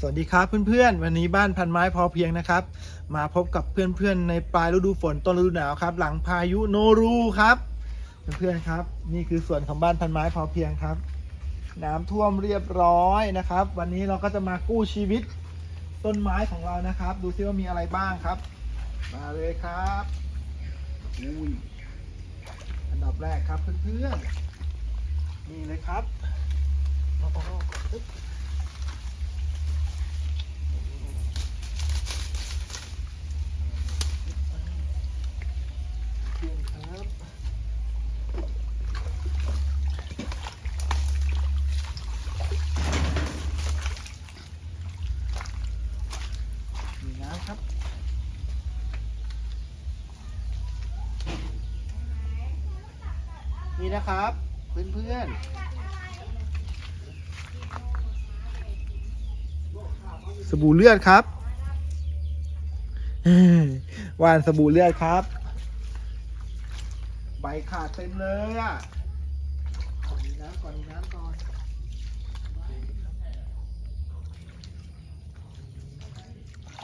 สวัสดีครับเพื่อนๆ วันนี้บ้านพันไม้พอเพียงนะครับ มาพบกับเพื่อนๆ ในปลายฤดูฝนต้นฤดูหนาวครับ หลังพายุโนรูครับเพื่อนๆครับ นี่คือส่วนของบ้านพันไม้พอเพียงครับ น้ำท่วมเรียบร้อยนะครับ วันนี้เราก็จะมากู้ชีวิตต้นไม้ของเรานะครับ ดูซิว่ามีอะไรบ้างครับ มาเลยครับอุ้ยอันดับแรกครับเพื่อนๆนี่เลยครับเอาๆๆปึ๊บ เพื่อนครับมีน้ำครับ นี่นะครับ เพื่อนๆสบู่เลือดครับว่านสบู่เลือดครับ ใบขาดเต็มเลยอะก่อนน้ำก่อนน้ำก่อน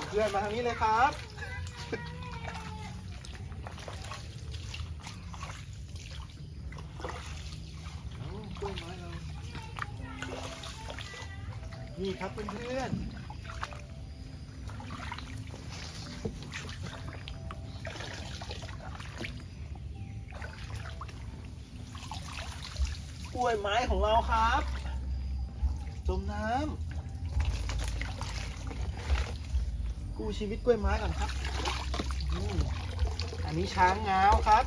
เพื่อนมาทางนี้เลยครับ เอากล้วยไม้เรา นี่ครับเพื่อนๆกล้วยไม้ของเราครับจมน้ำกู้ชีวิตกล้วยไม้ก่อนครับอันนี้ช้างงาวครับ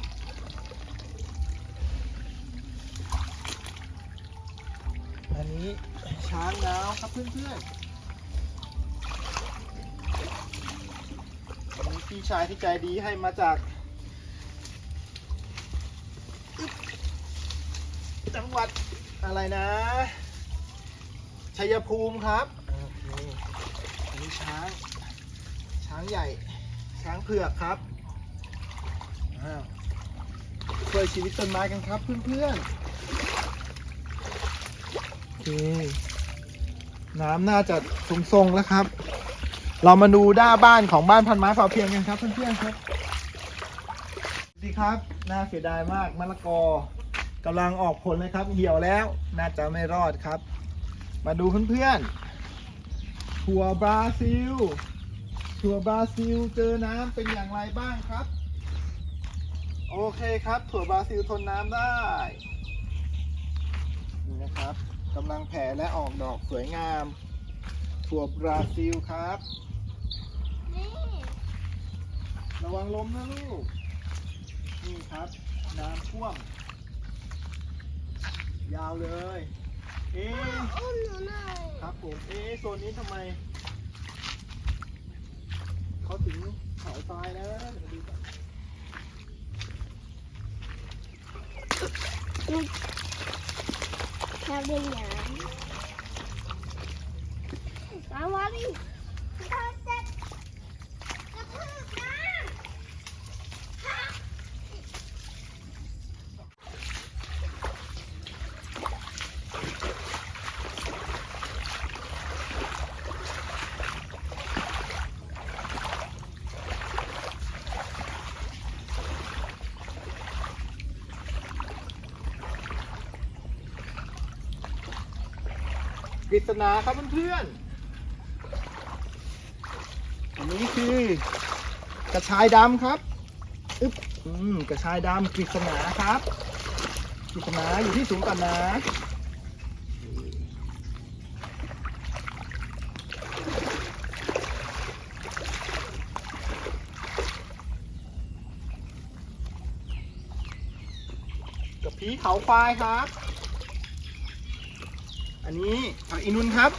อันนี้ ช้างงาวครับเพื่อนๆอันนี้พี่ชายที่ใจดีให้มาจากจังหวัดอะไรนะชัยภูมิครับโอเคอันนี้ช้าง ช้างใหญ่ ช้างเผือกครับอ้าวช่วยชีวิตต้นไม้กันครับเพื่อนๆโอเค น้ำน่าจะทรงๆแล้วครับ เรามาดูด้าบ้านของบ้านพันไม้พอเพียงกันครับเพื่อนๆครับดีครับน่าเสียดายมากมะละกอกำลังออกผลเลยครับ เหี่ยวแล้วน่าจะไม่รอดครับ มาดูเพื่อนๆถั่วบราซิลถั่วบราซิลเจอน้ำเป็นอย่างไรบ้างครับ โอเคครับ ถั่วบราซิลทนน้ำได้นี่นะครับ กำลังแผ่และออกดอกสวยงาม ถั่วบราซิลครับ นี่ระวังล้มนะลูก นี่ครับ น้ำท่วม ยาวเลย เอ๊ะอุ้มหนูหน่อยครับผม เอ๊ะโซนนี้ทำไม เขาถึงเขาทรายนะเดี๋ยวดูก่อน ชอบเล่นน้ำมามาดิเราจะกระทืบน้ำ ปริศนาครับเพื่อนๆอันนี้คือกระชายดำครับอึ๊บอืมกระชายดำปริศนาครับปริศนาอยู่ที่สูงก่อนนะกับผีเขาควายครับ อันนี้ผักอินุนครับ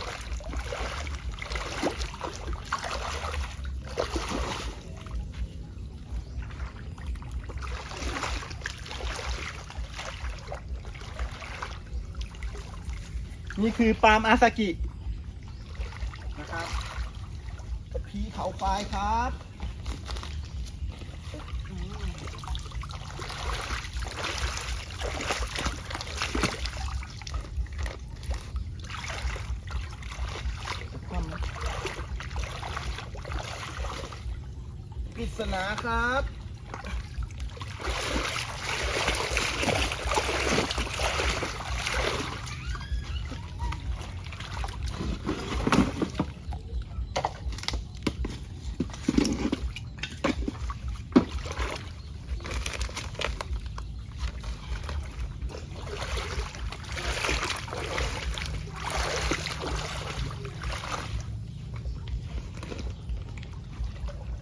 นี่คือปาล์มอาซากินะครับกะพีเขาควายครับอืม ความนะ ปริศนาครับ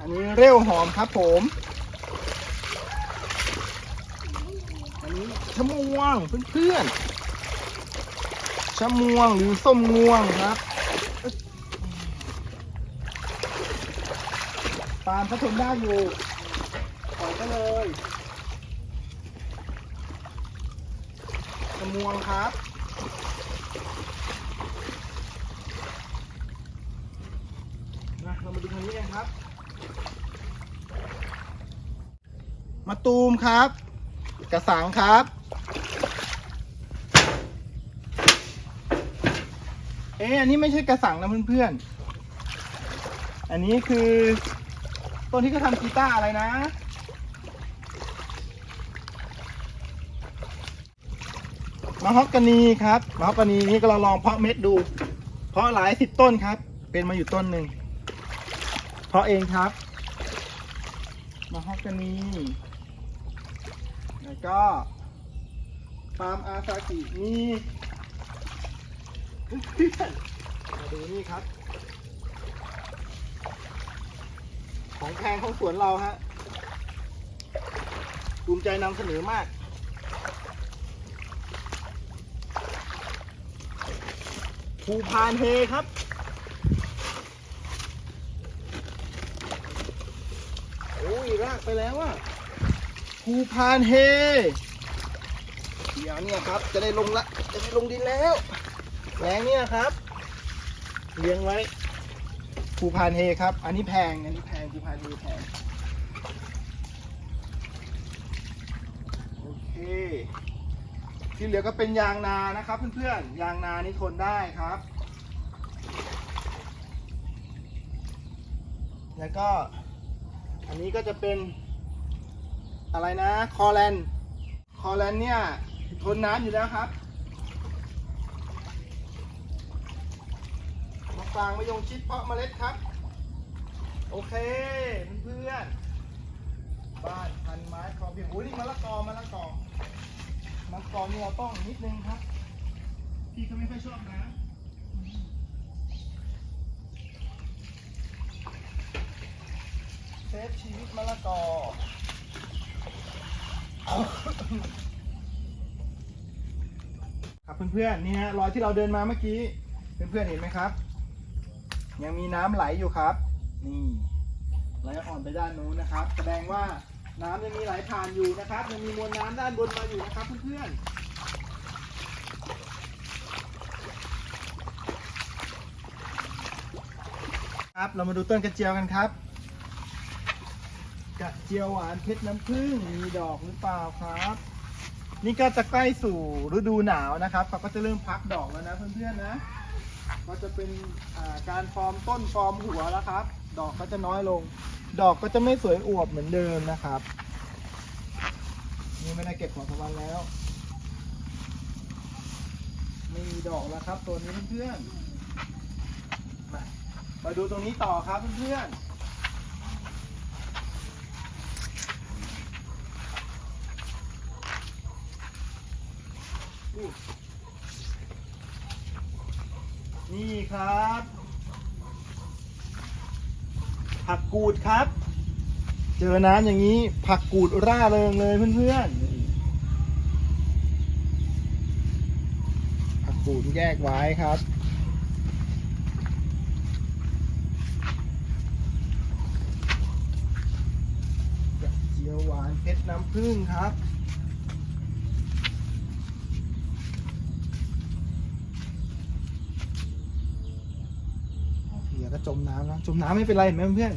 อันนี้เร็วหอมครับผม อันนี้ชะม่วงเพื่อนๆชะม่วงหรือส้มงวงครับปาล์มผสมได้อยู่ปล่อก็เลยชะม่วงครับนะเรามาดูทางนี้กันครับ มาตูมครับ กระสังครับ เอ๊ะอันนี้ไม่ใช่กระสังนะเพื่อนๆ อันนี้คือต้นที่เขาทำกีตาร์อะไรนะมาฮอกกานีครับมาฮอกกานีนี่ก็เราลองเพาะเม็ดดู เพาะหลายสิบต้นครับ เป็นมาอยู่ต้นหนึ่งเพาะเองครับมาฮอกกานี ก็ฟาร์มอาซากิมีมาดูนี่ครับ ของแพงของสวนเราฮะภูมิใจนำเสนอมากภูพานเฮครับโอ้ยรากไปแล้วอะ ภูพานเฮ เดี๋ยวเนี่ยครับ จะได้ลงละจะได้ลงดินแล้วแรงเนี่ยครับ เลี้ยงไว้ภูพานเฮครับ อันนี้แพงอันนี้แพงภูพานเฮแพงโอเคที่เหลือก็เป็นยางนานะครับ เพื่อนๆยางนานี่ทนได้ครับ แล้วก็อันนี้ก็จะเป็น อะไรนะคอแลนคอแลนเนี่ยทนน้ำอยู่แล้วครับมะฟางมะยงชิดเพาะเมล็ดครับ โอเคเพื่อนๆบ้านพันไม้คอเพียงโอ้ยนี่มะละกอมะละกอมะละกอนี่เราต้องนิดนึงครับพี่เขาไม่ค่อยชอบนะเซฟชีวิตมะละกอ ครับเพื่อนๆนี่ฮะรอยที่เราเดินมาเมื่อกี้ เพื่อนๆเห็นไหมครับ ยังมีน้ำไหลอยู่ครับ นี่ไหลอ่อนไปด้านนู้นนะครับ แสดงว่าน้ำยังมีไหลผ่านอยู่นะครับ ยังมีมวลน้ำด้านบนมาอยู่นะครับเพื่อนๆครับเรามาดูต้นกระเจียวกันครับ จียวหวานเพชรน้ำผึ้งมีดอกหรือเปล่าครับ นี่ก็จะใกล้สู่ฤดูหนาวนะครับเขาก็จะเริ่มพักดอกแล้วนะเพื่อนๆนะก็จะเป็นาการฟอร์มต้นฟอร์มหัวแล้วครับ ดอกก็จะน้อยลง ดอกก็จะไม่สวยอวบเหมือนเดิมนะครับ นี่ไม่ได้เก็บของสวรรค์แล้ว ไม่มีดอกแล้วครับ ตัวนี้เพื่อนๆมามาดูตรงนี้ต่อครับเพื่อนๆ นี่ ครับ ผักกูดครับ เจอน้ำอย่างนี้ ผักกูดร่าเริงเลยเพื่อนๆผักกูดแยกไว้ครับเจียวหวานเพชรน้ำผึ้งครับ เพีย ก็จมน้ำแล้วจมน้ำไม่เป็นไรเห็นไหมเพื่อน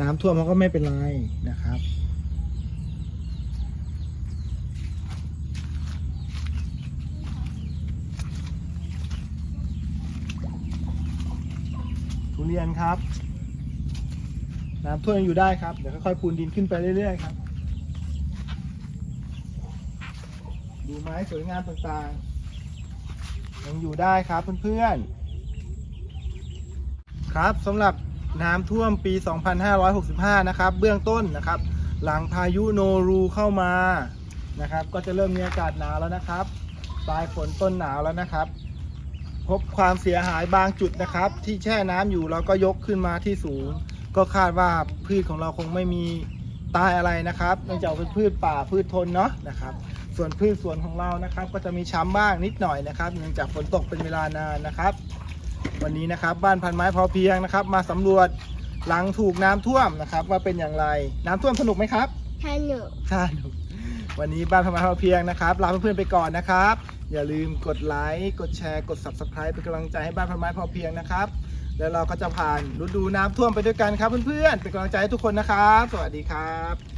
น้ำท่วมมันก็ไม่เป็นไรนะครับทุเรียนครับ น้ำท่วมยังอยู่ได้ครับ เดี๋ยวค่อยๆพูนดินขึ้นไปเรื่อยๆครับ ดูไม้สวยงามต่างๆ ยังอยู่ได้ครับเพื่อนๆ ครับสำหรับน้ำท่วมปี 2565 นะครับ เบื้องต้นนะครับ หลังพายุโนรูเข้ามานะครับ ก็จะเริ่มมีอากาศหนาวแล้วนะครับ ปลายฝนต้นหนาวแล้วนะครับ พบความเสียหายบางจุดนะครับ ที่แช่น้ำอยู่เราก็ยกขึ้นมาที่สูง ก็คาดว่าพืชของเราคงไม่มีตายอะไรนะครับเนื่องจากเป็นพืชป่าพืชทนเนาะนะครับ ส่วนพืชสวนของเรานะครับ ก็จะมีช้ำบ้างนิดหน่อยนะครับ เนื่องจากฝนตกเป็นเวลานานนะครับ วันนี้นะครับ บ้านพันไม้พอเพียงนะครับ มาสำรวจหลังถูกน้ำท่วมนะครับ ว่าเป็นอย่างไร น้ำท่วมสนุกไหมครับสนุกใช่วันนี้บ้านพนไม้พอเพียงนะครับลาเพื่อนๆไปก่อนนะครับ อย่าลืมกดไลค์กดแชร์กด subscribe เป็นกำลังใจให้บ้านพนไม้พอเพียงนะครับ แล้วเราก็จะผ่านฤดูน้ำท่วมไปด้วยกันครับเพื่อนๆเป็นกำลังใจให้ทุกคนนะครับ สวัสดีครับ